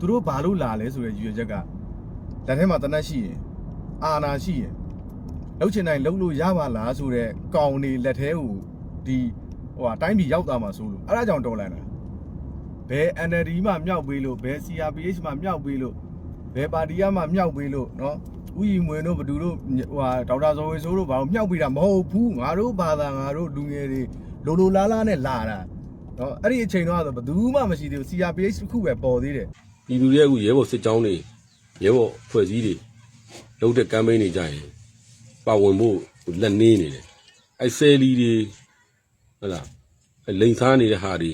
သူတို့ဘာလို့လာလဲဆိုတဲ့ရည်ရွယ်ချက်ကလက်ထဲမှာတနတ်ရှိရင်အာနာရှိရင်လှုပ်ချင်တိုင်းလှုပ်လို့ရပါလားဆိုတဲ့ကောင်နေလက်ထဲကိုဒီဟိုဟာတိုင်းပြည်ရောက်သွားမှာဆိုလို့အဲ့ဒါကြောင့်တော်လန်တာဘယ် NLD မှမြောက်ပေးလို့ဘယ် CRPH မှမြောက်ပေးလို့ဘယ်ပါတီကမှမြောက်ပေးလို့နော်ဥယျာဉ်ဝင်တို့ဘသူတို့ဟိုဟာဒေါက်တာဇော်ဝေဆိုးတို့ဘာလို့မြောက်ပေးတာမဟုတ်ဘူးငါတို့ဘာသာငါတို့လူငယ်တွေလိုလိုလားလားနဲ့လာတာနော်အဲ့ဒီအချိန်တော့ဆိုဘယ်သူမှမရှိသေးဘူး CRPH တစ်ခုပဲပေါ်သေးတယ် ပြည်သူတွေကအခုရဲဘော်စစ်ကြောင်းတွေရဲဘော်ဖွဲ့စည်းတွေလုပ်တဲ့ကမ်ပိန်းတွေကြရင်ပါဝင်ဖို့လက်နေနေတယ်အဲဆယ်လီတွေဟုတ်လားအဲလိန်စားနေတဲ့ဟာတွေ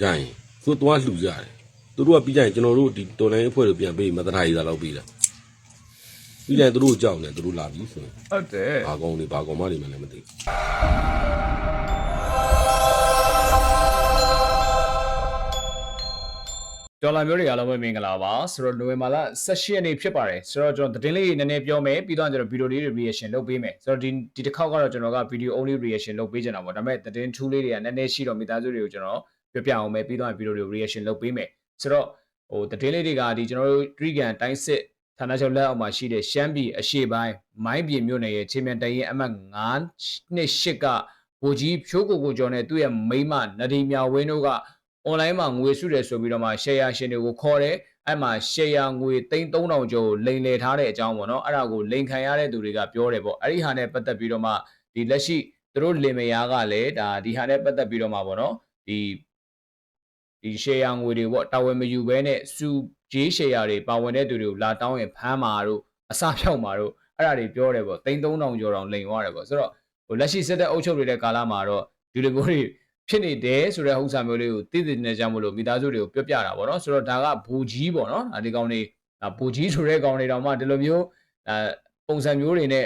ကြရင်သူတို့သွားလှူကြတယ်သူတို့ကပြီးကြရင်ကျွန်တော်တို့ဒီတော်လိုင်းအဖွဲ့တွေပြန်ပေးမသနာရီသာလောက်ပေးတာပြီးကြရင်သူတို့ကြောက်နေသူတို့လာပြီဆိုရင်ဟုတ်တယ်ဘာကောင်တွေဘာကောင်မတွေမှလည်းမသိဘူး ဒေါ်လာမျိုးတွေအားလုံးပဲမင်္ဂလာပါဆိုတော့နိုဝင်ဘာလ18ရက်နေ့ဖြစ်ပါတယ်ဆိုတော့ကျွန်တော်သတင်းလေးနည်းနည်းပြောမယ်ပြီးတော့ကျွန်တော်ဗီဒီယိုလေးတွေ reaction လုပ်ပေးမယ်ဆိုတော့ဒီဒီတစ်ခေါက်ကတော့ကျွန်တော်က video only reaction လုပ်ပေးချင်တာပေါ့ဒါပေမဲ့သတင်းထူးလေးတွေကနည်းနည်းရှိတော့မိသားစုတွေကိုကျွန်တော်ပြောပြအောင်မယ်ပြီးတော့ဗီဒီယိုတွေ reaction လုပ်ပေးမယ်ဆိုတော့ဟိုသတင်းလေးတွေကဒီကျွန်တော်တို့ Trigan တိုင်းစစ်ဌာနချုပ်လက်အောက်မှာရှိတဲ့ရှမ်းပြည်အရှေ့ပိုင်းမိုင်းပြည်မြို့နယ်ရဲ့ချင်းမြန်တရင်အမှတ်9နှစ်8ကဗိုလ်ကြီးဖြိုးကိုကိုကျော်နဲ့သူ့ရဲ့မိန်းမနဒီမြဝင်းတို့က online မှာငွေစုတယ်ဆိုပြီးတော့မှ share ရှင်တွေကိုခေါ်တယ်အဲ့မှာ share ငွေ3000ကျော်ကိုလိမ်လည်ထားတဲ့အကြောင်းပေါ့နော်အဲ့ဒါကိုလိမ်ခံရတဲ့သူတွေကပြောတယ်ပေါ့အဲ့ဒီဟာနဲ့ပတ်သက်ပြီးတော့မှဒီလက်ရှိသူတို့လင်မယားကလည်းဒါဒီဟာနဲ့ပတ်သက်ပြီးတော့မှပေါ့နော်ဒီဒီ share ငွေတွေပေါ့တာဝန်မယူဘဲနဲ့စုကြေး share တွေပါဝင်တဲ့သူတွေကိုလာတောင်းရင်ဖမ်းမှာတို့အစဖြောက်မှာတို့အဲ့ဒါတွေပြောတယ်ပေါ့3000ကျော်တောင်လိမ်သွားတယ်ပေါ့ဆိုတော့ဟိုလက်ရှိစစ်တပ်အုပ်ချုပ်နေတဲ့ကာလမှာတော့ဒီလိုမျိုးတွေ ဖြစ်နေတယ်ဆိုတဲ့ဥစ္စာမျိုးလေးကိုသိသိနေကြမလို့မိသားစုတွေကိုပြောပြတာပေါ့နော်ဆိုတော့ဒါကဘူကြီးပေါ့နော်အဲဒီကောင်တွေဒါဘူကြီးဆိုတဲ့ကောင်တွေတောင်မှဒီလိုမျိုးဒါပုံစံမျိုးတွေနဲ့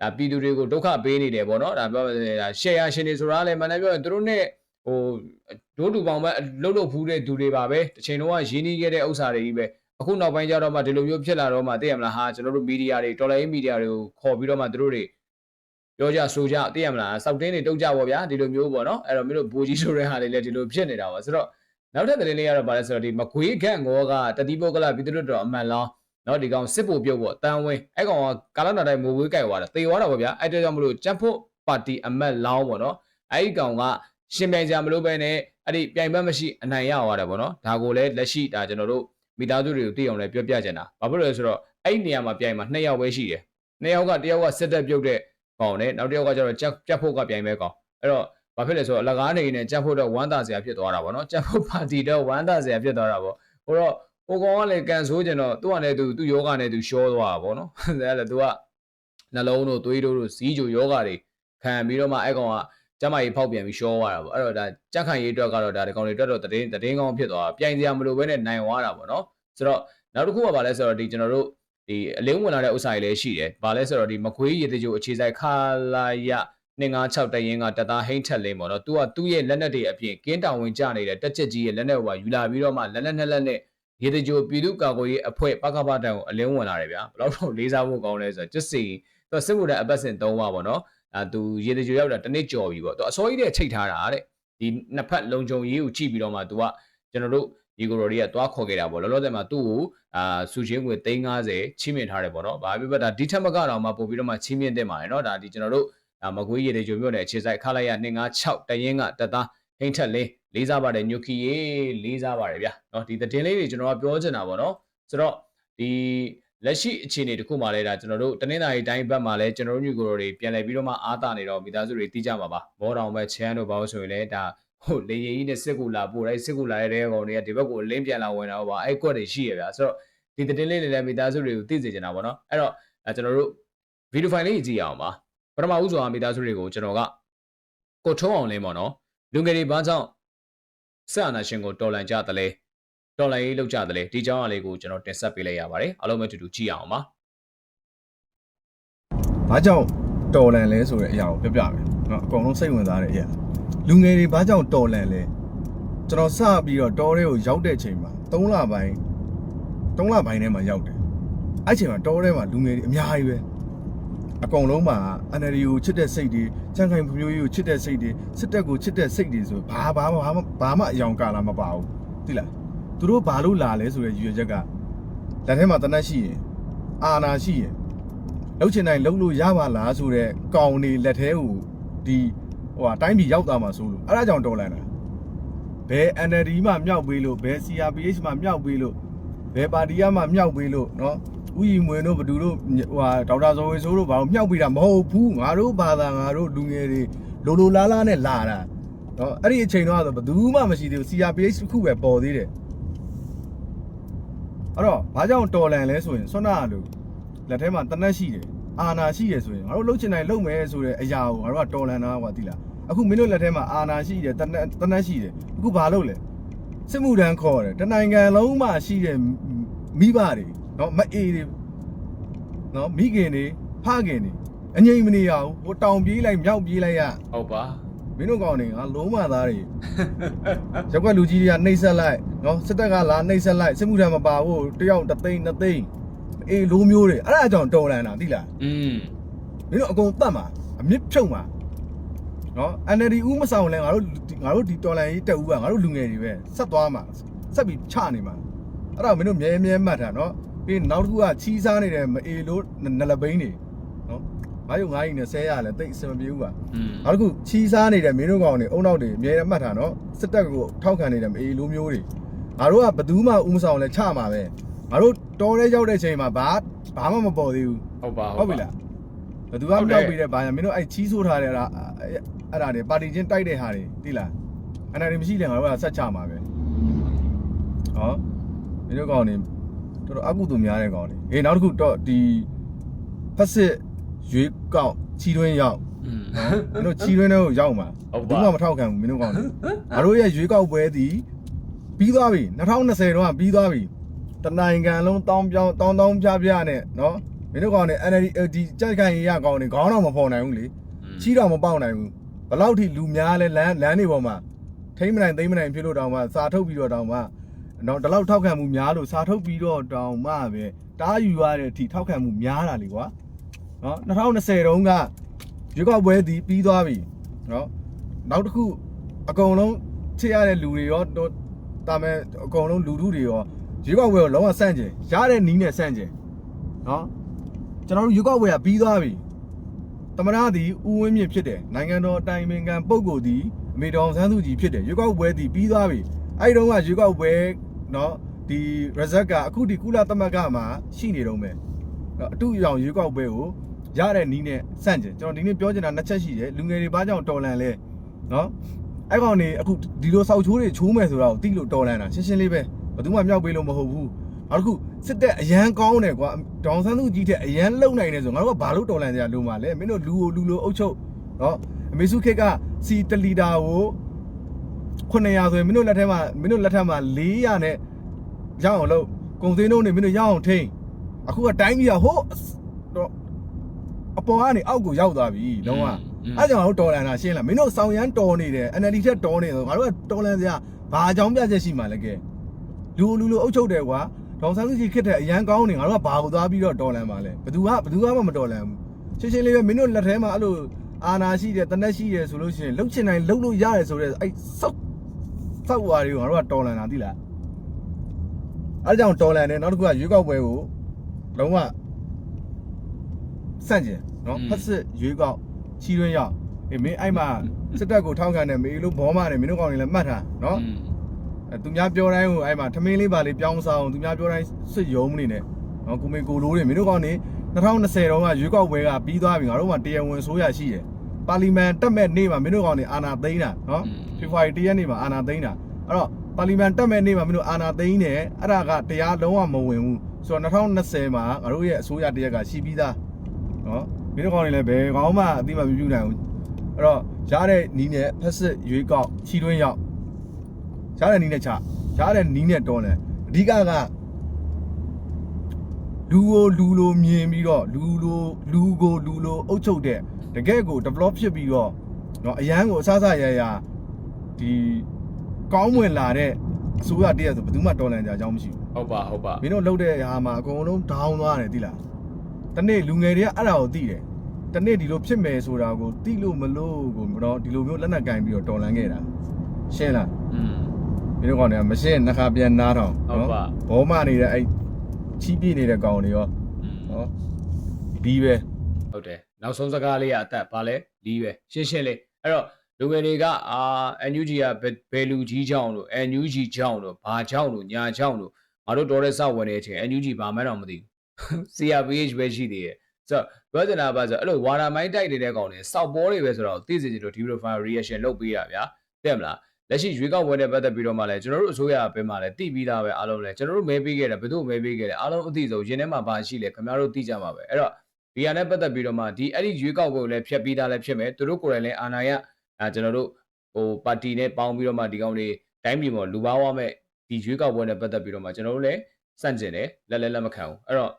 ဒါပြည်သူတွေကိုဒုက္ခပေးနေတယ်ပေါ့နော်ဒါပြောဒါ share ရှင်တွေဆိုတာလည်းမနေ့ပြောရင်သူတို့ ਨੇ ဟိုဒိုးတူပေါင်ပဲလှုပ်လှုပ်ဖူးတဲ့သူတွေပါပဲတစ်ချိန်လုံးကရင်းနှီးခဲ့တဲ့ဥစ္စာတွေကြီးပဲအခုနောက်ပိုင်းကျတော့မှဒီလိုမျိုးဖြစ်လာတော့မှသိရမလားဟာကျွန်တော်တို့မီဒီယာတွေတော်လိုင်းမီဒီယာတွေကိုခေါ်ပြီးတော့မှသူတို့တွေ ပြောကြဆိုကြသိရမလားစောက်တင်းတွေတုတ်ကြပါဗျာဒီလိုမျိုးပေါ့နော်အဲ့တော့မင်းတို့ဘူကြီးဆိုတဲ့ဟာတွေလည်းဒီလိုဖြစ်နေတာပါဆိုတော့နောက်ထပ်သတင်းလေးကတော့ဗာလဲဆိုတော့ဒီမကွေးခန့်ငေါကတတိပုဂ္ဂလပြည်သူ့တော်အမှန်လောင်းနော်ဒီကောင်စစ်ဖို့ပြုတ်ပေါ့တန်ဝင်းအဲ့ကောင်ကကာလနာတိုင်းမိုးဝေးကြိုက်သွားတာတေသွားတာပေါ့ဗျာအဲ့တကြောင့်မလို့ကြက်ဖို့ပါတီအမတ်လောင်းပေါ့နော်အဲ့ဒီကောင်ကရှင်ပြိုင်ကြမလို့ပဲနဲ့အဲ့ဒီပြိုင်ဘက်မရှိအနိုင်ရသွားတယ်ပေါ့နော်ဒါကိုလည်းလက်ရှိဒါကျွန်တော်တို့မိသားစုတွေကိုသိအောင်လည်းပြောပြချင်တာဘာဖြစ်လို့လဲဆိုတော့အဲ့ဒီနေရာမှာပြိုင်မှာ2ယောက်ပဲရှိတယ်2ယောက်ကတယောက်ကစစ်တပ်ပြုတ်တဲ့ ကောင်နဲ့နောက်တစ်ယောက်ကကျတော့ကြက်ကြက်ဖို့ကပြိုင်ပဲကောင်အဲ့တော့ဘာဖြစ်လဲဆိုတော့အလကားနေနေကြက်ဖို့တော့ဝမ်းသာစရာဖြစ်သွားတာဗောနော်ကြက်ဖို့ပါတီတော့ဝမ်းသာစရာဖြစ်သွားတာဗောဟိုတော့ဟိုကောင်ကလည်းကန်ဆိုးကျင်တော့သူ့ကလည်းသူသူ့ယောဂနဲ့သူရှောသွားတာဗောနော်အဲ့ဒါသူကနှလုံးတို့သွေးတို့တို့စီးကြိုယောဂတွေခံပြီးတော့မှအဲ့ကောင်ကကျမကြီးဖောက်ပြန်ပြီးရှောသွားတာဗောအဲ့တော့ဒါကြက်ခံရေးအတွက်ကတော့ဒါဒီကောင်တွေအတွက်တော့တည်င်းတည်င်းကောင်းဖြစ်သွားတာပြိုင်စရာမလိုဘဲနဲ့နိုင်သွားတာဗောနော်ဆိုတော့နောက်တစ်ခုကဘာလဲဆိုတော့ဒီကျွန်တော်တို့ ဒီအလင်းဝင်လာတဲ့ဥစ္စာတွေလည်းရှိတယ်။ဘာလဲဆိုတော့ဒီမကွေးရေတကြိုအခြေဆိုင်ခါလာရ256တရင်ကတသားဟိမ့်ထက်လင်းပေါ့နော်။ तू ကသူ့ရဲ့လက်နက်တွေအပြင်ကင်းတောင်ဝင်ကြနေတဲ့တက်ချက်ကြီးရဲ့လက်နက်ဟိုကယူလာပြီးတော့မှလက်လက်နှစ်လက်နဲ့ရေတကြိုပြည်သူ့ကာကွယ်ရေးအဖွဲ့ပကပတန်ကိုအလင်းဝင်လာတယ်ဗျာ။ဘယ်တော့တော့လေးစားဖို့ကောင်းလဲဆိုတော့ကျစ်စီသူစစ်မှုတဲ့အပတ်စဉ်3ပါပေါ့နော်။အဲ तू ရေတကြိုရောက်တာတစ်နှစ်ကြော်ပြီပေါ့။ तू အစောကြီးတည်းချိတ်ထားတာတဲ့။ဒီနှစ်ဖက်လုံခြုံရေးကိုကြည့်ပြီးတော့မှ तू ကကျွန်တော်တို့ ဒီကိုရိုတွေကသွားခေါ်ခဲ့တာပေါ့လောလောဆယ်မှာသူ့ကိုအာစုချင်းငွေ350ချိမြင့်ထားတယ်ပေါ့နော်။ဘာဖြစ်ဖြစ်ဒါဒီထက်မကတော့မှပို့ပြီးတော့မှချိမြင့်တင်ပါတယ်နော်။ဒါဒီကျွန်တော်တို့ဒါမကွေးရည်တွေကြုံမြို့နယ်အခြေဆိုင်ခလိုက်ရ256တရင်ကတသားဟိမ့်ထက်လေးလေးစားပါတယ်ညိုခီရေလေးစားပါတယ်ဗျာ။နော်ဒီသတင်းလေးတွေကျွန်တော်ကပြောချင်တာပေါ့နော်။ဆိုတော့ဒီလက်ရှိအခြေအနေတခုမှလည်းဒါကျွန်တော်တို့တနင်္သာရီတိုင်းဘက်မှာလည်းကျွန်တော်တို့ညူကိုရိုတွေပြန်လည်ပြီးတော့မှအားတာနေတော့မိသားစုတွေတီးကြမှာပါ။ဘောတော်ပဲချမ်းတို့ဘာလို့ဆိုရင်လည်းဒါ ဟုတ်လေရင်ကြီးနဲ့စစ်ကူလာပို့လိုက်စစ်ကူလာတဲ့ကောင်တွေကဒီဘက်ကိုအလင်းပြန်လာဝင်တာပေါ့အဲ့ကွက်တွေရှိရဗျာဆိုတော့ဒီသတင်းလေးတွေလည်းမိသားစုတွေကိုသိစေချင်တာပေါ့နော်အဲ့တော့အဲကျွန်တော်တို့ဗီဒီယိုဖိုင်လေးကြည့်ရအောင်ပါပထမဦးစွာမိသားစုတွေကိုကျွန်တော်ကကိုထုံးအောင်လင်းပေါ့နော်လူငယ်တွေဘာကြောင့်ဆက်အာနာရှင်ကိုတော်လန်ကြတယ်လဲတော်လန်ရေးလောက်ကြတယ်လဲဒီကြောင်းအလေးကိုကျွန်တော်တင်ဆက်ပေးလိုက်ရပါတယ်အားလုံးပဲတူတူကြည့်ရအောင်ပါ။ဘာကြောင့်တော်လန်လဲဆိုတဲ့အရာကိုပြောပြမယ်။နော်အကုန်လုံးစိတ်ဝင်စားတဲ့အရာ။ လူငယ်တွေဘာကြောင့်တော်လန်လဲ။ကျွန်တော်စပြီးတော့တော်တွေကိုရောက်တဲ့အချိန်မှာ3လပိုင်း3လပိုင်းထဲမှာရောက်တယ်။အဲ့ချိန်မှာတော်ထဲမှာလူငယ်တွေအများကြီးပဲ။အကုန်လုံးမှာ NLD ကိုချစ်တဲ့စိတ်တွေ၊ချမ်းခိုင်ဖွံ့ဖြိုးရေးကိုချစ်တဲ့စိတ်တွေ၊စစ်တပ်ကိုချစ်တဲ့စိတ်တွေဆိုဘာဘာဘာမှဘာမှအယောင်ကာလာမပါဘူး။သိလား။သူတို့ဘာလို့လာလဲဆိုတဲ့ရည်ရွယ်ချက်ကလက်ထဲမှာတနက်ရှိရင်အာနာရှိရင်လှုပ်ချင်တိုင်းလှုပ်လို့ရပါလားဆိုတဲ့ကောင်နေလက်ထဲကိုဒီ ဟိုဟာတိုင်းပြည်ရောက်သွားမှာဆိုလို့အဲ့ဒါကြောင့်တော်လန်တာဘယ် NLD မှမြောက်ပေးလို့ဘယ် CRPH မှမြောက်ပေးလို့ဘယ်ပါတီကမှမြောက်ပေးလို့နော်ဥယီမွေတို့ဘသူတို့ဟိုဟာဒေါက်တာဇော်ဝေဆိုးတို့ဘာလို့မြောက်ပေးတာမဟုတ်ဘူးငါတို့ဘာသာငါတို့လူငယ်တွေလိုလိုလားလားနဲ့လာတာနော်အဲ့ဒီအချိန်တော့ဆိုဘသူမှမရှိသေးဘူး CRPH တစ်ခုပဲပေါ်သေးတယ်အဲ့တော့ဘာကြောင့်တော်လန်လဲဆိုရင်ဆွမ်းနာလူလက်ထဲမှာတနက်ရှိတယ်အာနာရှိရယ်ဆိုရင်ငါတို့လှုပ်ချင်တိုင်းလှုပ်မယ်ဆိုတဲ့အရာကိုငါတို့ကတော်လန်တာကွာတိလား အခုမင်းတို့လက်ထဲမှာအာဏာရှိတယ်တနက်တနက်ရှိတယ်အခုဘာလုပ်လဲစစ်မှုထမ်းခေါ်တယ်တနိုင်ငံလုံးမှာရှိတဲ့မိဘတွေနော်မအေးတွေနော်မိခင်တွေဖခင်တွေအငြိမ်မနေရဘူးဟိုတောင်ပြေးလိုက်မြောက်ပြေးလိုက်ရဟုတ်ပါမင်းတို့ကောင်တွေကလုံးမသားတွေရက်ွက်လူကြီးတွေကနှိပ်စက်လိုက်နော်စစ်တပ်ကလာနှိပ်စက်လိုက်စစ်မှုထမ်းမပါဘူးတယောက်တသိန်းနှစ်သိန်းအေးလိုမျိုးတွေအဲ့ဒါကြောင့်တော်လန်တာသိလားอืมမင်းတို့အကုန်တတ်မှာအမြင့်ဖြုံမှာ နော် NLD ဦးမဆောင်လဲငါတို့ငါတို့ဒီတော်လန်ကြီးတက်ဦးကငါတို့လူငယ်တွေပဲဆက်သွားမှာဆက်ပြီးချနေမှာအဲ့ဒါမင်းတို့မြဲမြဲမှတ်တာနော်ပြီးနောက်တစ်ခုကချီးစားနေတဲ့မအေလို့နလပိန်းတွေနော်ငါယုံငါးကြီးနဲ့ဆဲရလဲတိတ်အဆင်မပြေဘူးပါอืมနောက်တစ်ခုချီးစားနေတဲ့မင်းတို့ကောင်တွေအုံနောက်တွေအမြဲတမ်းမှတ်ထားနော်စစ်တပ်ကိုထောက်ခံနေတဲ့မအေးလိုမျိုးတွေငါတို့ကဘယ်သူမှဥမဆောင်လဲချမှာပဲငါတို့တော်ရဲရောက်တဲ့ချိန်မှာဘာဘာမှမပေါ်သေးဘူးဟုတ်ပါဟုတ်ပြီလားဘယ်သူကမရောက်ပြီးတဲ့ဘာညာမင်းတို့အဲ့ချီးဆိုးထားတဲ့အဲ့ဒါ အဲ့ဒါတွေပါတီချင်းတိုက်တဲ့ဟာတွေသိလားအဲ့ဒါတွေမရှိလဲငါတို့ကဆက်ချမှာပဲဟောမင်းတို့ကောင်တွေတော်တော်အကုသို့များတဲ့ကောင်တွေအေးနောက်တစ်ခုတော့ဒီဖက်စစ်ရွေးကောက်ချီးတွင်းရောက်อืมနော်မင်းတို့ချီရွင်းတဲ့ကိုရောက်မှာဟုတ်ဘူးပါမှမထောက်ခံဘူးမင်းတို့ကောင်းတယ်ငါတို့ရဲ့ရွေးကောက်ပွဲသည်ပြီးသွားပြီ2020တော့ပြီးသွားပြီတနိုင်ငံလုံးတောင်းပြောင်းတောင်းတောင်းပြပြနဲ့နော်မင်းတို့ကောင်းတယ် NLD ဒီကြက်ကန်ရရကောင်းတယ်ခေါင်းတော့မဖော်နိုင်ဘူးလေချီတော့မပေါက်နိုင်ဘူး ဘလောက်ထိလူများလဲလမ်းလမ်းတွေပေါ်မှာထိမ့်မနိုင်သိမ့်မနိုင်ဖြစ်လို့တောင်မှစာထုတ်ပြီးတော့တောင်မှတော့ဒီလောက်ထောက်ခံမှုများလို့စာထုတ်ပြီးတော့တောင်မှပဲတားယူရတဲ့အထိထောက်ခံမှုများတာလေကွာနော်2020တုန်းကရွေးကောက်ပွဲဒီပြီးသွားပြီနော်နောက်တစ်ခုအကုန်လုံးချစ်ရတဲ့လူတွေရောတော့တာမဲအကုန်လုံးလူထုတွေရောရွေးကောက်ပွဲကိုလုံးဝဆန့်ကျင်ရတဲ့နီးနဲ့ဆန့်ကျင်နော်ကျွန်တော်တို့ရွေးကောက်ပွဲကပြီးသွားပြီ မရသည်ဦးဝင်းမြင့်ဖြစ်တယ်နိုင်ငံတော်အတိုင်ပင်ခံပုဂ္ဂိုလ်သည်အမေတော်ဆန်းစုကြည်ဖြစ်တယ်ရွေးကောက်ပွဲသည်ပြီးသွားပြီအဲ့ဒီတော့ကရွေးကောက်ပွဲเนาะဒီ result ကအခုဒီကုလသမဂ္ဂမှာရှိနေတော့မယ်เนาะအတူအယောင်ရွေးကောက်ပွဲကို ရတဲ့နီးနဲ့စန့်ကျင်ကျွန်တော်ဒီနေ့ပြောချင်တာနှစ်ချက်ရှိတယ်လူငယ်တွေဘာကြောင့်တော်လန်လဲနော်အဲ့ကောင်နေအခုဒီလိုစောက်ချိုးတွေချိုးမယ်ဆိုတာကိုသိလို့တော်လန်တာရှင်းရှင်းလေးပဲဘယ်သူမှမြောက်ပေးလို့မဟုတ်ဘူး နောက်တစ်ခုစစ်တပ်အရန်ကောင်းတယ်ကွာဒေါန်ဆန်းစုကြည့်တဲ့အရန်လုံနိုင်တယ်ဆိုငါတို့ကဘာလို့တော်လန်ကြလို့မလဲမင်းတို့လူကိုလူလိုအုပ်ချုပ်နော်အမေစုခေတ်ကစီတလီတာကို900ဆိုရင်မင်းတို့လက်ထဲမှာမင်းတို့လက်ထက်မှာ400နဲ့ရအောင်လို့ကုန်စည်နှုန်းတွေမင်းတို့ရအောင်ထိန်းအခုကတိုင်းပြည်ကဟိုးတော့အပေါ်ကနေအောက်ကိုရောက်သွားပြီလုံးဝအဲကြောင့်ငါတို့တော်လန်တာရှင်းလားမင်းတို့ဆောင်ရမ်းတော်နေတယ် NLD ထက်တော်နေတယ်ငါတို့ကတော်လန်စရာဘာအကြောင်းပြချက်ရှိမှလဲကဲလူလူလူအုပ်ချုပ်တယ်ကွာ ဒေါန်ဆန်းစုကြည်ခစ်တဲ့အရန်ကောင်းနေငါတို့ကဘာကိုသွားပြီးတော့တော်လန်ပါလဲဘယ်သူကဘယ်သူမှမတော်လန်ဘူးရှင်းရှင်းလေးပဲမင်းတို့လက်ထဲမှာအဲ့လိုအာနာရှိတယ်တနက်ရှိတယ်ဆိုလို့ရှိရင်လှုပ်ချင်တိုင်းလှုပ်လို့ရတယ်ဆိုတော့အဲ့စောက်စောက်ဝါတွေကိုငါတို့ကတော်လန်တာသိလားအဲကြောင့်တော်လန်တယ်နောက်တစ်ခုကရွေးကောက်ပွဲကိုလုံးဝစန့်ကျင်နော်ဖက်စစ်ရွေးကောက်ချီးတွင်းရောက်အေးမင်းအဲ့မှာစစ်တပ်ကိုထောက်ခံတယ်မေလို့ဘောမတယ်မင်းတို့ကောင်တွေလည်းမှတ်ထားနော်အဲ သူများပြောတိုင်းဟိုအဲ့မှာထမင်းလေးပါလေးပြောင်းစားအောင်သူများပြောတိုင်းစွတ်ယုံမနေနဲ့နော်ကိုမေကိုလိုးတွေမင်းတို့ကောင်နေ2020တုန်းကရွေးကောက်ပွဲကပြီးသွားပြီငါတို့ကတရားဝင်ဆိုးရရှိတယ်ပါလီမန်တက်မဲ့နေ့မှာမင်းတို့ကောင်နေအာဏာသိမ်းတာနော်ဖေဖော်ဝါရီ1ရက်နေ့မှာအာဏာသိမ်းတာအဲ့တော့ပါလီမန်တက်မဲ့နေ့မှာမင်းတို့အာဏာသိမ်းတယ်အဲ့ဒါကတရားလုံးဝမဝင်ဘူးဆိုတော့2020မှာငါတို့ရဲ့အစိုးရတရက်ကရှိပြီးသားနော်မင်းတို့ကောင်နေလည်းဘယ်ကောင်မှအတိမပြုနိုင်ဘူးအဲ့တော့ရတဲ့နီးနဲ့ဖက်စစ်ရွေးကောက်ချီတွင်းရောက် ရှားတဲ့နီးနဲ့ချရှားတဲ့နီးနဲ့တွန်းတယ်အဓိကကလူကိုလူလိုမြင်ပြီးတော့လူလိုလူကိုလူလိုအုပ်ချုပ်တဲ့တကယ့်ကို develop ဖြစ်ပြီးတော့เนาะအရန်ကိုအဆအဆရရဒီကောင်းမွန်လာတဲ့အစိုးရတည်းဆိုဘယ်သူမှတော်လန်ကြအကြောင်းမရှိဘူး ဟုတ်ပါဟုတ်ပါ မင်းတို့လှုပ်တဲ့ဟာမှာအကုန်လုံးဒေါင်းသွားတယ်သိလားတနေ့လူငယ်တွေကအဲ့ဒါကိုသိတယ်တနေ့ဒီလိုဖြစ်မယ်ဆိုတာကိုသိလို့မလို့ကိုတော့ဒီလိုမျိုးလက်နက်ကင်ပြီးတော့တော်လန်ခဲ့တာရှင်းလား อืม မင်းတို့ကောင်တွေကမရှင်းနှစ်ခါပြန်နားထောင်ဟုတ်ပါဘောမနေတဲ့အဲ့ချီးပြနေတဲ့ကောင်တွေရောနော်ဒီပဲဟုတ်တယ်နောက်ဆုံးစကားလေးကအသက်ဗာလဲလီးပဲရှင်းရှင်းလေးအဲ့တော့လူငယ်တွေကအာ NUG ကဘယ်ဘယ်လူကြီးကြောင်းလို့ NUG ကြောင်းလို့ဘာကြောင်းလို့ညာကြောင်းလို့ငါတို့တော်တဲ့စဝင်နေတဲ့အချိန် NUG ဘာမှတော့မသိဘူး CRPH ပဲရှိသေးတယ်ဆိုတော့ပြောချင်တာပါဆိုအဲ့လိုဝါရာမိုင်းတိုက်နေတဲ့ကောင်တွေစောက်ပေါ်တွေပဲဆိုတော့သိစေချင်လို့ဒီလို file reaction လုပ်ပေးတာဗျာတဲ့မလား လက်ရှိရွေးကောက်ပွဲနဲ့ပတ်သက်ပြီးတော့မှလည်းကျွန်တော်တို့အစိုးရအပင်မှာလည်းတည်ပြီးသားပဲအားလုံးလည်းကျွန်တော်တို့မဲပေးခဲ့တယ်ဘယ်သူမဲပေးခဲ့တယ်အားလုံးအသိဆုံးရင်းထဲမှာဘာရှိလဲခင်ဗျားတို့သိကြမှာပဲအဲ့တော့ဒီဟာနဲ့ပတ်သက်ပြီးတော့မှဒီအဲ့ဒီရွေးကောက်ပွဲကိုလည်းဖျက်ပြီးသားလည်းဖြစ်မယ်သူတို့ကိုယ်တိုင်လည်းအာဏာရအဲကျွန်တော်တို့ဟိုပါတီနဲ့ပေါင်းပြီးတော့မှဒီကောင်တွေတိုင်းပြည်မှာလူပါဝါမဲ့ဒီရွေးကောက်ပွဲနဲ့ပတ်သက်ပြီးတော့မှကျွန်တော်တို့လည်းစန့်ကျင်တယ်လက်လက်လက်မခံဘူးအဲ့တော့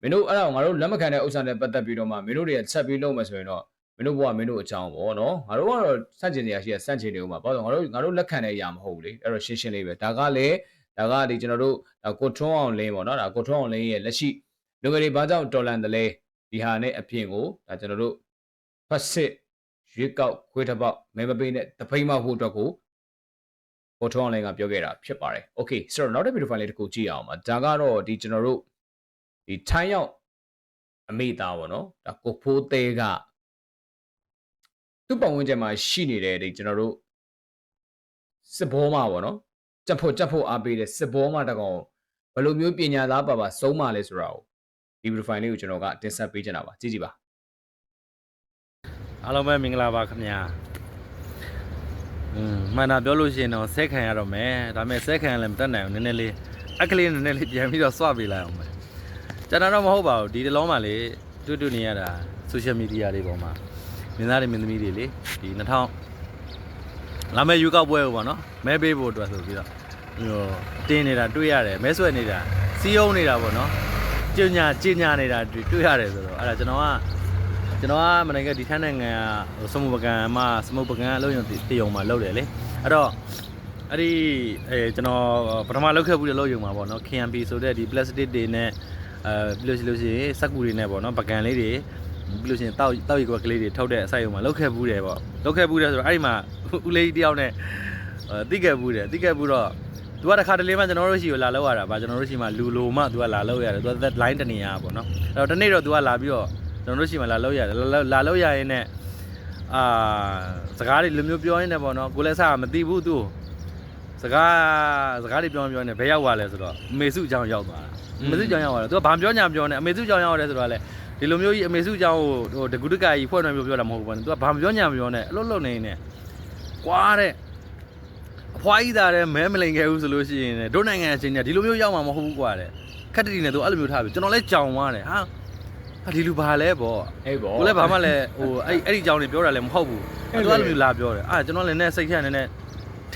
မင်းတို့အဲ့ဒါငါတို့လက်မခံတဲ့ဥစ္စာနဲ့ပတ်သက်ပြီးတော့မှမင်းတို့တွေကဆက်ပြီးလုပ်မယ်ဆိုရင်တော့ မင်းတို့ဘဝမင်းတို့အကြောင်းပေါ့နော်ငါတို့ကတော့စန့်ကျင်နေရရှိရစန့်ကျင်နေဦးမှာဘာလို့ငါတို့ငါတို့လက်ခံတဲ့အရာမဟုတ်ဘူးလေအဲ့တော့ရှင်းရှင်းလေးပဲဒါကလည်းဒါကဒီကျွန်တော်တို့ဒါကိုထွန်းအောင်လင်းပေါ့နော်ဒါကိုထွန်းအောင်လင်းရဲ့လက်ရှိလူငယ်တွေဘာကြောင့်တော်လန်တယ်လဲဒီဟာနဲ့အပြင်ကိုဒါကျွန်တော်တို့ဖတ်စစ်ရွေးကောက်ခွေးတစ်ပေါက်မဲမပေးနဲ့တပိမဖို့အတွက်ကိုကိုထွန်းအောင်လင်းကပြောခဲ့တာဖြစ်ပါတယ်။ Okay ဆိုတော့နောက်တစ်ဗီဒီယိုဖိုင်လေးတစ်ခုကြည့်အောင်ပါဒါကတော့ဒီကျွန်တော်တို့ဒီထိုင်းရောက်အမိသားပေါ့နော်ဒါကိုဖိုးသေးက သူ့ပတ်ဝန်းကျင်မှာရှိနေတဲ့ဒီကျွန်တော်တို့စစ်ဘောမှာပေါ့နော်ကြက်ဖို့ကြက်ဖို့အားပေးတဲ့စစ်ဘောမှာတကောင်ဘယ်လိုမျိုးပညာသားပါပါစုံးပါလဲဆိုတာကိုဒီဗီဒီယိုဖိုင်လေးကိုကျွန်တော်ကတင်ဆက်ပေးချင်တာပါကြည့်ကြည့်ပါအားလုံးပဲမင်္ဂလာပါခင်ဗျာอืมမှန်တာပြောလို့ရှိရင်တော့ဆက်ခံရတော့မယ်ဒါပေမဲ့ဆက်ခံရလည်းမတတ်နိုင်ဘူးနည်းနည်းလေးအကလေးနည်းနည်းလေးပြန်ပြီးတော့စွပေးလိုက်အောင်မယ်ကျွန်တော်တော့မဟုတ်ပါဘူးဒီတလုံးမှလေတွေ့တွေ့နေရတာဆိုရှယ်မီဒီယာတွေပေါ်မှာ မင်းသားတွေမင်းသမီးတွေလေဒီ2000လာမယ့်ယူကောက်ပွဲကိုပေါ့နော်မဲပေးဖို့အတွက်ဆိုပြီးတော့ဟိုတင်းနေတာတွေ့ရတယ်မဲဆွဲနေတာစီးအောင်နေတာပေါ့နော်ကျညာကျညာနေတာတွေ့ရတယ်ဆိုတော့အဲ့ဒါကျွန်တော်ကကျွန်တော်ကမနိုင်ငံဒီထန်းနိုင်ငံကဟိုစမှုပကံမှာစမှုပကံအလုပ်ရုံတရုံမှာလုပ်တယ်လေအဲ့တော့အဲ့ဒီအဲကျွန်တော်ပထမလုပ်ခဲ့ဘူးတဲ့လုပ်ရုံမှာပေါ့နော် KMP ဆိုတဲ့ဒီ plastic တွေနဲ့အဲပြီးလို့ရှိလို့ရှိရင်စက်ကူတွေနဲ့ပေါ့နော်ပကံလေးတွေ ပြီးလို့ရှိရင်တောက်တောက်ရီကွက်ကလေးတွေထုတ်တဲ့အဆိုင်ရုံမှာလုပ်ခဲ့ဘူးတယ်ပေါ့လုပ်ခဲ့ဘူးတယ်ဆိုတော့အဲ့ဒီမှာဦးလေးတယောက်နဲ့အဲတိခဲ့ဘူးတယ်တိခဲ့ဘူးတော့သူကတစ်ခါတလေမှကျွန်တော်တို့ရှိကိုလာလောက်ရတာဗာကျွန်တော်တို့ရှိမှလူလိုမှသူကလာလောက်ရတယ်သူက line တနေရပါပေါ့နော်အဲ့တော့တနေ့တော့သူကလာပြီးတော့ကျွန်တော်တို့ရှိမှလာလောက်ရတယ်လာလာလောက်ရရင်နဲ့အာစကားတွေလိုမျိုးပြောရင်းနဲ့ပေါ့နော်ကိုလည်းစားမသိဘူးသူစကားစကားတွေပြောပြောနေဘယ်ရောက်သွားလဲဆိုတော့အမေစုအကြောင်းရောက်သွားတာအမေစုအကြောင်းရောက်သွားတယ်သူကဘာပြောညာပြောနေအမေစုအကြောင်းရောက်တယ်ဆိုတော့လေ ဒီလိုမျိုးကြီးအမေစုအကြောင်းကိုဟိုတကူတကကြီးဖွဲ့နေမျိုးပြောတာမဟုတ်ဘူးပေါ့သူကဘာပြောညာပြောနေအလုပ်လုပ်နေနေကွာတဲ့အဖွားကြီးသားတဲ့မဲမလိန်ခဲ့ဘူးဆိုလို့ရှိရင်တို့နိုင်ငံအချင်းကြီးဒီလိုမျိုးရောက်မှာမဟုတ်ဘူးကွာတဲ့ခက်တတီနဲ့သူအဲ့လိုမျိုးထားပြီကျွန်တော်လဲကြောင်သွားတယ်ဟာဟာဒီလူဘာလဲပေါ့ဟေးဗောကိုလည်းဘာမှလည်းဟိုအဲ့အဲ့ဒီအကြောင်းတွေပြောတာလည်းမဟုတ်ဘူးအဲ့သူလေကလည်းလာပြောတယ်အာကျွန်တော်လည်းနဲ့စိတ်ခက်နေနဲ့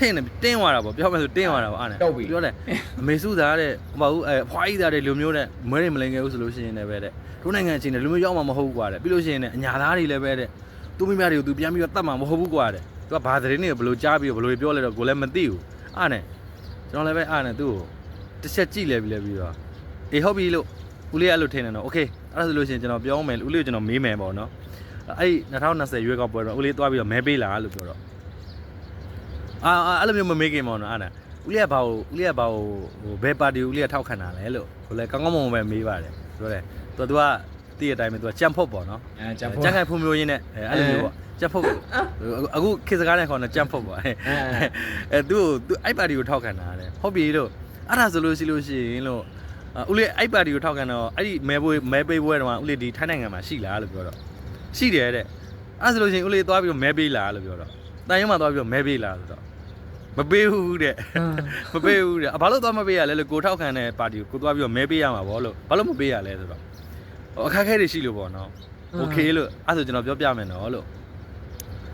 ထင်းနေတင်းသွားတာပေါ့ပြောမယ်ဆိုတင်းသွားတာပေါ့အားနဲ့ တောက်ပြီ ပြောတယ်အမေစုသားတဲ့ဟိုမဟုတ်အဲဖွားကြီးသားတဲ့လူမျိုးနဲ့မွဲနေမလင်ခဲ့ဘူးဆိုလို့ရှိရင်လည်းပဲတဲ့တို့နိုင်ငံချင်းတဲ့လူမျိုးရောက်မှာမဟုတ်ဘူးကွာတဲ့ပြီးလို့ရှိရင်လည်းအညာသားတွေလည်းပဲတဲ့သူမိမတွေကိုသူပြန်ပြီးတော့တတ်မှာမဟုတ်ဘူးကွာတဲ့သူကဘာသတင်းတွေကိုဘယ်လိုကြားပြီးတော့ဘယ်လိုပြောလဲတော့ကိုလည်းမသိဘူးအားနဲ့ကျွန်တော်လည်းပဲအားနဲ့သူ့ကိုတစ်ချက်ကြည့်လဲပြီးလဲပြီးတော့အေးဟုတ်ပြီလို့ဦးလေးအဲ့လိုထင်တယ်နော်โอเคအဲ့ဒါဆိုလို့ရှိရင်ကျွန်တော်ပြောမယ်ဦးလေးကိုကျွန်တော်မေးမယ်ပေါ့နော် အဲ့2020ရွေးကောက်ပွဲတော့ဦးလေးသွားပြီးတော့မဲပေးလားလို့ပြောတော့ အာအာအဲ့လိုမျိုးမမေးခင်ပေါ့နော်အဲ့ဒါဦးလေးကဘာကိုဦးလေးကဘာကိုဟိုဘယ်ပါတီကိုဦးလေးကထောက်ခံတာလဲလို့ကိုလည်းကောင်းကောင်းမွန်မွန်ပဲမေးပါတယ်ပြောတယ်သူကသူကတည့်ရတိုင်းပဲသူကကြံ့ဖို့ပေါ့နော်အဲဂျမ်ဖို့ကြံ့ခိုင်ဖွံ့ဖြိုးရင်းနဲ့အဲအဲ့လိုမျိုးပေါ့ကြံ့ဖို့အခုခေတ်စကားနဲ့ခေါ်တော့ကြံ့ဖို့ပေါ့အဲအဲအဲသူ့ကိုသူအဲ့ပါတီကိုထောက်ခံတာလေဟုတ်ပြီလို့အဲ့ဒါဆိုလို့ရှိလို့ရှိရင်လို့ဦးလေးအဲ့ပါတီကိုထောက်ခံတော့အဲ့ဒီမဲပွဲမဲပေးပွဲတော့ဦးလေးဒီထိုင်းနိုင်ငံမှာရှိလားလို့ပြောတော့ရှိတယ်တဲ့အဲ့ဒါဆိုလို့ရှိရင်ဦးလေးသွားပြီးတော့မဲပေးလားလို့ပြောတော့တန်ရုံးမှာသွားပြီးတော့မဲပေးလားဆိုတော့ မပေးဘူးတဲ့မပေးဘူးတဲ့ဘာလို့သွားမပေးရလဲလို့ကိုထောက်ခံတဲ့ပါတီကိုကိုသွားပြီးတော့မဲပေးရမှာဗောလို့ဘာလို့မပေးရလဲဆိုတော့အခက်အခဲတွေရှိလို့ပေါ့နော်โอเคလို့အဲ့ဆိုကျွန်တော်ပြောပြမယ်နော်လို့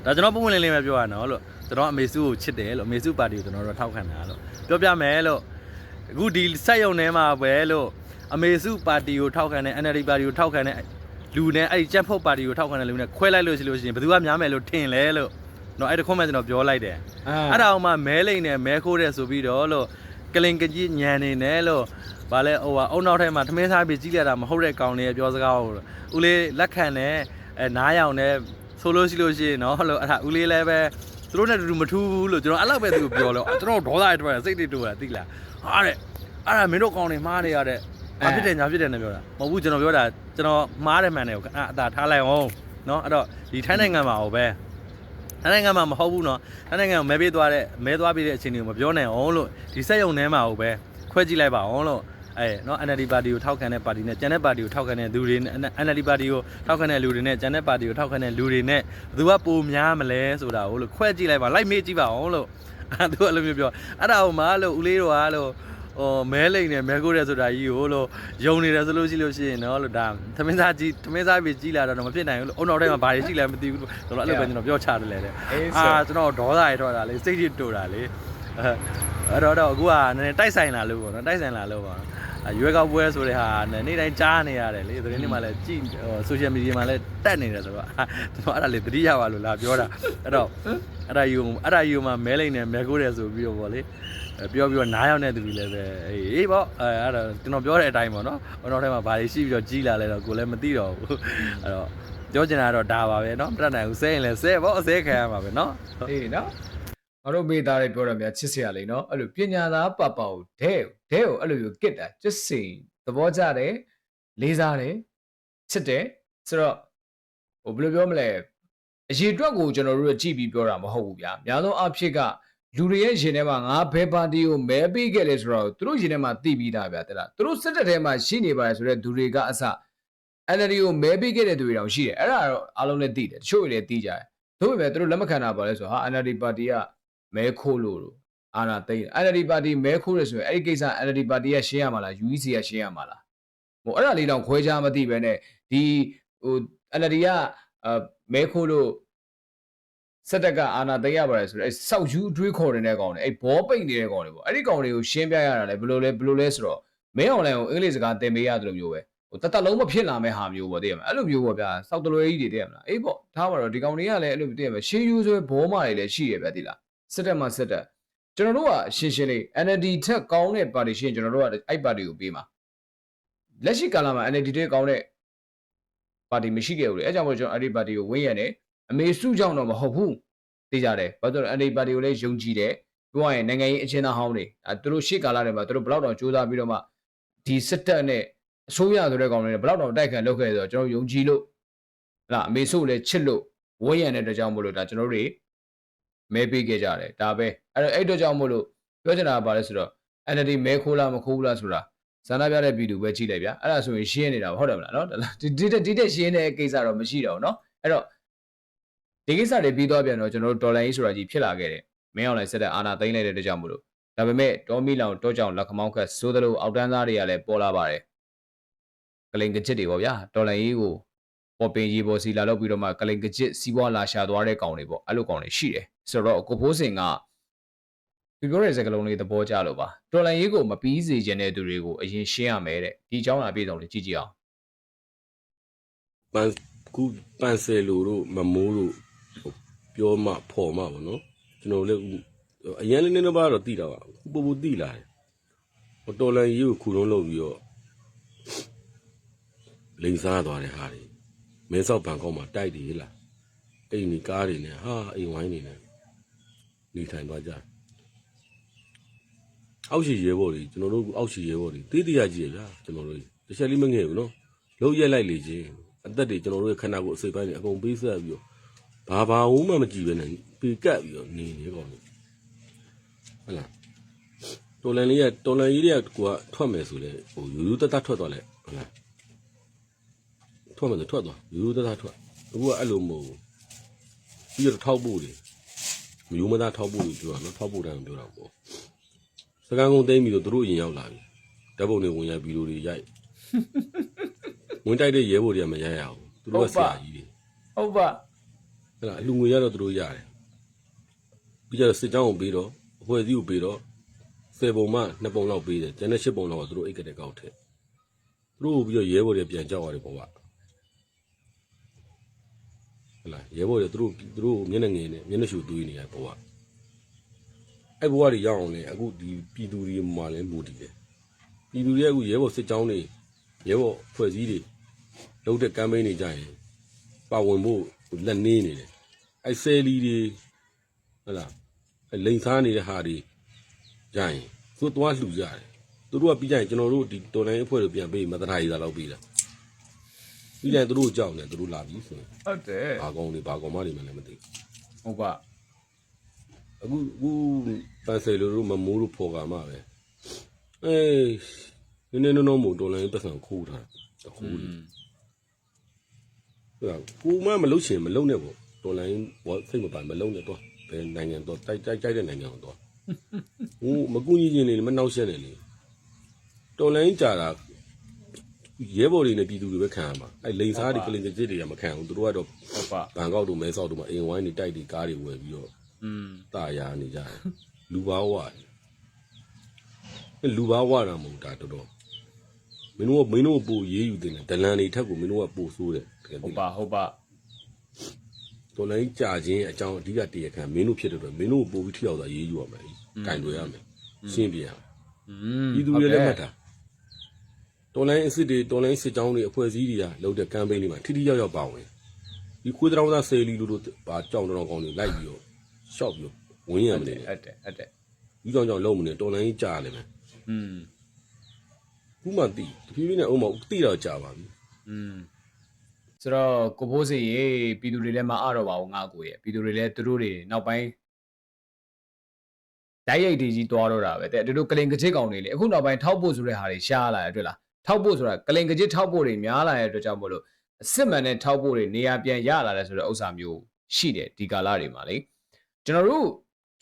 ဒါကျွန်တော်ပုံမှန်လေးလေးပဲပြောရနော်လို့ကျွန်တော်အမေစုကိုချစ်တယ်လို့အမေစုပါတီကိုကျွန်တော်တို့ထောက်ခံတာလို့ပြောပြမယ်လို့အခုဒီစက်ရုံထဲမှာပဲလို့အမေစုပါတီကိုထောက်ခံတဲ့ NLD ပါတီကိုထောက်ခံတဲ့ လူနဲ့အဲ့ဒီကြက်ဖို့ပါတီကိုထောက်ခံတဲ့လူနဲ့ခွဲလိုက်လို့ရှိလို့ရှိရင်ဘယ်သူကများမယ်လို့ထင်လဲလို့ တော့အဲ့ဒီခွန်းမဲ့ကျွန်တော်ပြောလိုက်တယ်အဲ့ဒါအောင်မှမဲလိန်နဲ့မဲခိုးတဲ့ဆိုပြီးတော့လို့ကလင်ကကြီးညံနေတယ်လို့ဗာလဲဟိုဟာအုံနောက်ထဲမှာသမင်းစားပြီးကြီးလာတာမဟုတ်တဲ့ကောင်လေးပြောစကားကိုဦးလေးလက်ခံတယ်အဲနားရောင်နဲ့ဆိုလို့ရှိလို့ရှိရင်နော်လို့အဲ့ဒါဦးလေးလည်းပဲသူတို့နဲ့တူတူမထူးဘူးလို့ကျွန်တော်အဲ့လောက်ပဲသူပြောလို့ကျွန်တော်ဒေါသရထွက်စိတ်တွေတူတာသိလားဟာတဲ့အဲ့ဒါမင်းတို့ကောင်းနေမှားနေရတဲ့ဘာဖြစ်တယ်ညာဖြစ်တယ်နဲ့ပြောတာမဟုတ်ဘူးကျွန်တော်ပြောတာကျွန်တော်မှားတယ်မှန်တယ်ကိုအသာထားလိုက်အောင်နော်အဲ့တော့ဒီထိုင်းနိုင်ငံမှာဟောပဲ ထိုင်းနိုင်ငံမှာမဟုတ်ဘူးနော်ထိုင်းနိုင်ငံကိုမဲပေးသွားတဲ့မဲသွားပြီးတဲ့အချိန်တွေကိုမပြောနိုင်အောင်လို့ဒီစက်ရုံထဲမှာဟောပဲခွဲကြည့်လိုက်ပါအောင်လို့အဲနော် NLD ပါတီကိုထောက်ခံတဲ့ပါတီနဲ့ကျန်တဲ့ပါတီကိုထောက်ခံတဲ့လူတွေနဲ့ NLD ပါတီကိုထောက်ခံတဲ့လူတွေနဲ့ကျန်တဲ့ပါတီကိုထောက်ခံတဲ့လူတွေနဲ့ဘယ်သူကပိုများမလဲဆိုတာကိုလို့ခွဲကြည့်လိုက်ပါလိုက်မေးကြည့်ပါအောင်လို့အဲသူကအဲ့လိုမျိုးပြောအဲ့ဒါဟိုမှာလို့ဦးလေးတို့ကလို့ ဟိုမဲလိန်နဲ့မဲကိုတဲ့ဆိုတာကြီးကိုလို့ယုံနေတယ်ဆိုလို့ရှိလို့ရှိရင်နော်လို့ဒါသမင်းသားကြီးသမင်းသားပြီကြီးလာတော့မဖြစ်နိုင်ဘူးလို့အုံတော်ထဲမှာဘာတွေရှိလဲမသိဘူးလို့တော့အဲ့လိုပဲကျွန်တော်ပြောချတယ်လေတဲ့အေးအာဆိုကျွန်တော်ဒေါသရထွက်တာလေစိတ်ကြီးတူတာလေအဲအဲ့တော့တော့အခုကနည်းနည်းတိုက်ဆိုင်လာလို့ပေါ့နော်တိုက်ဆိုင်လာလို့ပေါ့နော်အဲရွေးကောက်ပွဲဆိုတဲ့ဟာနဲ့နေ့တိုင်းကြားနေရတယ်လေသတင်းတွေမှာလည်းကြည့်ဟိုဆိုရှယ်မီဒီယာမှာလည်းတက်နေတယ်ဆိုတော့အာကျွန်တော်အဲ့ဒါလေသတိရပါလို့လာပြောတာအဲ့တော့အဲ့ဒါယူအဲ့ဒါယူမှာမဲလိမ့်နေမဲကိုတယ်ဆိုပြီးတော့ဗောလေအဲ ပြောပြီးတော့နားရောက်တဲ့သူတွေလည်းပဲအေးအေးပေါ့အဲအဲ့တော့ကျွန်တော်ပြောတဲ့အတိုင်းပေါ့နော်ဘတော်ထဲမှာဘာတွေရှိပြီးတော့ကြီးလာလဲတော့ကိုလည်းမသိတော့ဘူးအဲ့တော့ပြောချင်တာတော့ဒါပါပဲเนาะပြတ်နိုင်ဘူးဆဲရင်လည်းဆဲပေါ့ဆဲခံရမှာပဲเนาะ အေးနော်ငါတို့မိသားတွေပြောရမြချစ်စရာလေနော်အဲ့လိုပညာသားပပကိုဒဲဒဲကိုအဲ့လိုမျိုးကစ်တာချစ်စိန်သဘောကျတယ်လေးစားတယ်ချစ်တယ်ဆိုတော့ဟိုဘယ်လိုပြောမလဲအရေးအတွက်ကိုကျွန်တော်တို့ကြည့်ပြီးပြောတာမဟုတ်ဘူးဗျာများသောအားဖြင့်က လူတွေရဲ့ရင်ထဲမှာငါဘယ်ပါတီကိုမဲပေးခဲ့လဲဆိုတော့သူတို့ရင်ထဲမှာသိပြီးသားဗျာတဲ့လားသူတို့စစ်တပ်ထဲမှာရှိနေပါတယ်ဆိုတော့သူတွေကအစ NLD ကိုမဲပေးခဲ့တဲ့သူတွေတောင်ရှိတယ်အဲ့ဒါတော့အားလုံးလည်းသိတယ်တချို့တွေလည်းသိကြတယ်တို့ပေမဲ့သူတို့လက်မခံတာပါလဲဆိုတော့ဟာ NLD ပါတီကမဲခိုးလို့လို့အာနာသိမ်းတယ် NLD ပါတီမဲခိုးတယ်ဆိုရင်အဲ့ဒီကိစ္စ NLD ပါတီကရှင်းရမှာလား UEC ကရှင်းရမှာလားဟိုအဲ့ဒါလေးတော့ခွဲခြားမသိပဲနဲ့ဒီဟို NLD ကအာမဲခိုးလို့ စက်တက်ကအာနာသိမ်းရပါတယ်ဆိုတော့အဲ့စောက်ယူအတွေးခေါ်နေတဲ့ကောင်တွေအဲ့ဘောပိတ်နေတဲ့ကောင်တွေပေါ့အဲ့ဒီကောင်တွေကိုရှင်းပြရတာလေဘယ်လိုလဲဘယ်လိုလဲဆိုတော့မင်းအွန်လိုင်းကိုအင်္ဂလိပ်စကားသင်ပေးရတယ်လို့မျိုးပဲဟိုတသက်လုံးမဖြစ်လာမဲ့ဟာမျိုးပေါ့သိရမလားအဲ့လိုမျိုးပေါ့ဗျာစောက်တလွဲကြီးတွေသိရမလားအေးပေါ့ထားပါတော့ဒီကောင်တွေကလည်းအဲ့လိုသိရမလားရှေးယူဆိုဘောမာတွေလည်းရှိရဗျာသိလားစစ်တက်မှစစ်တက်ကျွန်တော်တို့ကရှင်းရှင်းလေး NLD ထက်ကောင်းတဲ့ပါတီရှင်းကျွန်တော်တို့ကအဲ့ပါတီကိုပေးမှာလက်ရှိကာလမှာ NLD တဲ့ကောင်းတဲ့ပါတီမရှိခဲ့ဘူးလေအဲကြောင့်မို့ကျွန်တော်အဲ့ဒီပါတီကိုဝင်းရနေ အမေစုကြောင့်တော့မဟုတ်ဘူးသိကြတယ်ဘာလို့လဲ NLD ပါတီကိုလည်းယုံကြည်တယ်ပြောရရင်နိုင်ငံရေးအချင်းသားဟောင်းတွေအဲသူတို့ရှေ့ကာလတွေမှာသူတို့ဘလောက်တောင်စူးစမ်းပြီးတော့မှဒီစစ်တပ်နဲ့အစိုးရဆိုတဲ့ကောင်တွေနဲ့ဘလောက်တောင်တိုက်ခံလုပ်ခဲ့ဆိုတော့ကျွန်တော်ယုံကြည်လို့ဟလာအမေစုလည်းချစ်လို့ဝင်းရတဲ့အတွက်ကြောင့်မို့လို့ဒါကျွန်တော်တို့တွေမဲပေးခဲ့ကြတယ်ဒါပဲအဲ့တော့အဲ့အတွက်ကြောင့်မို့လို့ပြောချင်တာကဘာလဲဆိုတော့ NLD မဲခိုးလားမခိုးဘူးလားဆိုတာဇာနာပြတဲ့ပြည်သူပဲကြည့်လိုက်ဗျာအဲ့ဒါဆိုရင်ရှင်းနေတာဟုတ်တယ်မလားနော်ဒီဒီဒီတဲ့ရှင်းတဲ့ကိစ္စတော့မရှိတော့ဘူးနော်အဲ့တော့ ဒီကိစ္စတွေပြီးသွားပြန်တော့ကျွန်တော်တို့ဒေါ်လာရေးဆိုတာကြီးဖြစ်လာခဲ့တယ်မင်းအောင်လိုက်စက်တဲ့အာနာသိမ့်လိုက်တဲ့အတွက်ကြောင့်မို့လို့ဒါပေမဲ့ဒေါ်မီလောင်တောကြောင်လက်ခမောင်းခတ်စိုးသလိုအောက်တန်းသားတွေကလည်းပေါ်လာပါတယ်ကလိန်ကချစ်တွေပေါ့ဗျာဒေါ်လာရေးကိုပေါ်ပင်ကြီးပေါ်စီလာလောက်ပြီးတော့မှကလိန်ကချစ်စီးပွားလာရှာသွားတဲ့ကောင်တွေပေါ့အဲ့လိုကောင်တွေရှိတယ်ဆိုတော့ကိုဖိုးစင်ကဒီပြောတဲ့စကားလုံးလေးသဘောကျလို့ပါဒေါ်လာရေးကိုမပြီးစေချင်တဲ့သူတွေကိုအရင်ရှင်းရမယ်တဲ့ဒီအကြောင်းအပြည့်စုံလေးကြည့်ကြည့်အောင်ပန်ကူပန်ဆယ်လိုတို့မမိုးတို့ ပြောမှဖော်မှပေါ့နော်ကျွန်တော်လည်းအရင်လေးနည်းနည်းပါတော့တိတာပါပူပူတိလာတယ်ဟိုတော်လန်ကြီးကိုခုလုံးလုပ်ပြီးတော့လိန်စားသွားတဲ့ဟာတွေမဲဆောက်ဘန်ကောက်မှာတိုက်တယ်လားအိမ်ဒီကားတွေနဲ့ဟာအိမ်ဝိုင်းတွေနဲ့နေထိုင်သွားကြတယ်အောက်ရှိရဲဘော်တွေကျွန်တော်တို့အောက်ရှိရဲဘော်တွေတေးတရကြီးရဗျာကျွန်တော်တို့တစ်ချက်လေးမငယ်ဘူးနော်လုံးရက်လိုက်လေချင်းအသက်တွေကျွန်တော်တို့ရဲ့ခန္ဓာကိုယ်အစိပ်ပိုင်းတွေအကုန်ပေးဆက်ပြီးတော့ ဘာဘာဝမှမကြည့်ပဲနဲ့ပေကတ်ပြီးတော့နေနေကောင်းတယ်ဟုတ်လားတော်လန်လေးကတော်လန်ကြီးတွေကကိုကထွက်မယ်ဆိုလေဟိုယူယူတတ်တတ်ထွက်သွားလဲဟုတ်လားထွက်မယ်ဆိုထွက်သွားယူယူတတ်တတ်ထွက်အခုကအဲ့လိုမဟုတ်ဘူးပြီးတော့ထောက်ဖို့တွေမယူမသားထောက်ဖို့တွေပြောတာနော်ထောက်ဖို့တိုင်းပြောတာပေါ့စကန်ကုန်သိမ်းပြီးတော့သူတို့အရင်ရောက်လာပြီဓာတ်ပုံတွေဝင်ရဗီဒီယိုတွေရိုက်ဝင်တိုက်တဲ့ရဲဘော်တွေကမရိုက်ရအောင်သူတို့ကဆရာကြီးတွေဟုတ်ပါ ဟဲ့လားအလူငွေရတော့သူတို့ရတယ်ပြီးကြတော့စစ်ကြောင်းကိုပေးတော့အဖွဲ့အစည်းကိုပေးတော့ဆယ်ပုံမှနှစ်ပုံလောက်ပေးတယ်ကျန်တဲ့ရှစ်ပုံလောက်ကသူတို့အိတ်ကတဲ့ကောက်ထည့်သူတို့ပြီးတော့ရဲဘော်တွေပြန်ကြောက်ရတယ်ပေါ့ဗျဟဲ့လားရဲဘော်တွေသူတို့သူတို့မျက်နှာငယ်နဲ့မျက်နှာရှူသွေးနေရပေါ့ဗျအဲ့ဘဝတွေရောက်အောင်လေအခုဒီပြည်သူတွေမှာလည်းမူတည်တယ်ပြည်သူတွေကအခုရဲဘော်စစ်ကြောင်းတွေရဲဘော်ဖွဲ့စည်းတွေလုပ်တဲ့ကမ်ပိန်းတွေကြရင်ပါဝင်ဖို့ လက်နေနေတယ်အဲ့ဆယ်လီတွေဟဟုတ်လားအဲလိန်စားနေတဲ့ဟာတွေကြရင်သူတို့လှူကြတယ်သူတို့ကပြီးကြရင်ကျွန်တော်တို့ဒီတော်လိုင်းအဖွဲ့တွေပြန်ပေးမသနာရည်သာလောက်ပေးတာပြီးရင်သူတို့ကြောက်နေသူတို့လာပြီဆိုရင်ဟုတ်တယ်ဘာကောင်တွေဘာကောင်မတွေမှလည်းမသိဘူးဟုတ်ပါအခုအခုပန်ဆယ်လိုတို့မမိုးတို့ဖော်ကာမှပဲအေးနည်းနည်းနော်နော်မို့တော်လိုင်းပတ်စံခိုးထားတာခိုးတယ်ဟုတ်လား ကိုမမလုတ်ချင်မလုတ်နဲ့ပေါ့တော်လိုင်းဘောစိတ်မပိုင်မလုတ်နဲ့တော့ဘယ်နိုင်ငံတော့တိုက်တိုက်တိုက်တဲ့နိုင်ငံကိုတော့ဟိုမကူညီခြင်းနေမနှောက်ရှက်နေလေတော်လိုင်းကြာတာရဲဘော်တွေနဲ့ပြည်သူတွေပဲခံရမှာအဲလိန်စားတွေကလင်ကျစ်တွေကမခံဘူးသူတို့ကတော့ဟုတ်ပါဘန်ကောက်တို့မဲဆောက်တို့မှာအိမ်ဝိုင်းတွေတိုက်တွေကားတွေဝယ်ပြီးတော့อืมတာယာနေကြတယ်လူဘာဝတယ်လူဘာဝတာမဟုတ်တာတော်တော် မင်းတို့ကမင်းတို့ပို့ရေးယူတင်တယ်ဒလန်တွေထက်ကိုမင်းတို့ကပို့ဆိုးတယ်တကယ် ဟုတ် ပြီ ပါဟုတ်ပါ တော်လိုင်းကြာခြင်းအကြောင်းအဓိကတရခံမင်းတို့ဖြစ်တဲ့အတွက်မင်းတို့ကိုပို့ပြီးထိရောက်တာရေးယူရမယ်ကင်တွေရမယ်ရှင်းပြရမယ် อืม ပြည်သူတွေလည်းမှတ်တာတော်လိုင်းအစ်စ်တွေတော်လိုင်းစစ်ကြောင်းတွေအဖွဲ့အစည်းတွေကလုပ်တဲ့ကမ်ပိန်းတွေမှာထိထိရောက်ရောက်ပါဝင်ဒီခွေးတောင်သားဆယ်လီလူတို့ပါကြောင်တော်ကောင်းတွေလိုက်ပြီးတော့ရှော့ပြီးတော့ဝင်းရမ ဟုတ်တ နေ ယ် နဲ့ ဟုတ်တယ်ဟုတ်တယ် ဒီကြောင်ကြောင်လုံးမနေတော်လိုင်းကြာလည်းမယ် อืม ခုမှတိတဖြည်းဖြည်းနဲ့အုံးမတိတော့ကြာပါပြီอืมဆိုတော့ကိုဖိုးစီရေပြည်သူတွေလည်းမအားတော့ပါဘူးငါကိုရဲ့ပြည်သူတွေလည်းသူတို့တွေနောက်ပိုင်းတိုက်ရိုက်တွေကြီးသွားတော့တာပဲတဲ့သူတို့ကလင်ကချစ်ကောင်တွေလေအခုနောက်ပိုင်းထောက်ဖို့ဆိုတဲ့ဟာတွေရှားလာတယ်တွေ့လားထောက်ဖို့ဆိုတာကလင်ကချစ်ထောက်ဖို့တွေများလာတဲ့အတွက်ကြောင့်မို့လို့အစစ်မှန်တဲ့ထောက်ဖို့တွေနေရာပြန်ရလာတယ်ဆိုတဲ့ဥစ္စာမျိုးရှိတယ်ဒီကာလတွေမှာလေကျွန်တော်တို့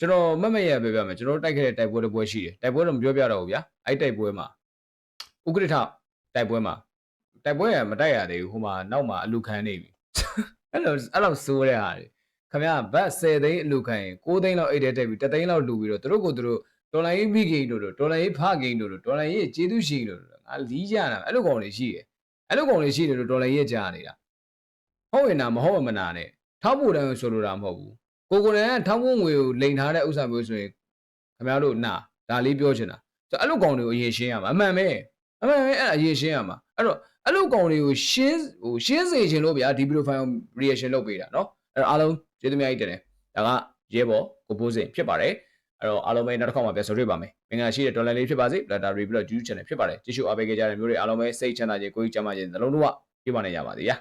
ကျွန်တော်မတ်မတ်ရပြောပြမယ်ကျွန်တော်တို့တိုက်ခဲ့တဲ့တိုက်ပွဲတစ်ပွဲရှိတယ်တိုက်ပွဲတော့မပြောပြတော့ဘူးဗျာအဲ့တိုက်ပွဲမှာ ဥက္ကဋ္ဌတိုက်ပွဲမှာတိုက်ပွဲရမတိုက်ရသေးဘူးဟိုမှာနောက်မှာအလူခံနေပြီအဲ့လိုအဲ့လိုစိုးတဲ့ဟာတွေခမရဘတ်10သိန်းအလူခံရင်9သိန်းလောက်အိတ်တဲ့တက်ပြီး3သိန်းလောက်လူပြီးတော့သူတို့ကိုသူတို့ဒေါ်လာရေးမိဂိမ်းတို့တို့ဒေါ်လာရေးဖဂိမ်းတို့တို့ဒေါ်လာရေးကျေးဇူးရှိတို့တို့ငါလီးကြတာအဲ့လိုကောင်တွေရှိတယ်အဲ့လိုကောင်တွေရှိတယ်လို့ဒေါ်လာရေးကြားနေတာဟုတ်ရင်နာမဟုတ်မနာနဲ့ထောက်ဖို့တန်းဆိုလိုတာမဟုတ်ဘူးကိုကိုယ်တိုင်ကထောက်ဖို့ငွေကိုလိန်ထားတဲ့ဥစ္စာမျိုးဆိုရင်ခမရတို့နာဒါလေးပြောချင်တာဆိုအဲ့လိုကောင်တွေကိုအရင်ရှင်းရမှာအမှန်ပဲ အမှန်ပဲအဲ့ဒါအရင်ရှင်းရမှာအဲ့တော့ အဲ့လိုကောင်တွေကိုရှင်းဟိုရှင်းစေခြင်းလို့ဗျာဒီ video file reaction လုပ်ပေးတာเนาะအဲ့တော့အားလုံးကျေးဇူးများကြီးတင်တယ်ဒါကရဲဘော်ကိုပိုးစင်ဖြစ်ပါတယ်အဲ့တော့အားလုံးပဲနောက်တစ်ခေါက်မှပြန်ဆိုတွေ့ပါမယ်မင်္ဂလာရှိတဲ့ဒေါ်လာလေးဖြစ်ပါစေလာတာရီပြီးတော့ YouTube channel ဖြစ်ပါတယ်ကြည့်ရှုအားပေးကြတဲ့မျိုးတွေအားလုံးပဲစိတ်ချမ်းသာခြင်းကိုယ်ကြီးကျန်းမာခြင်းနှလုံးသွင်းပြပါနေကြပါစေဗျာ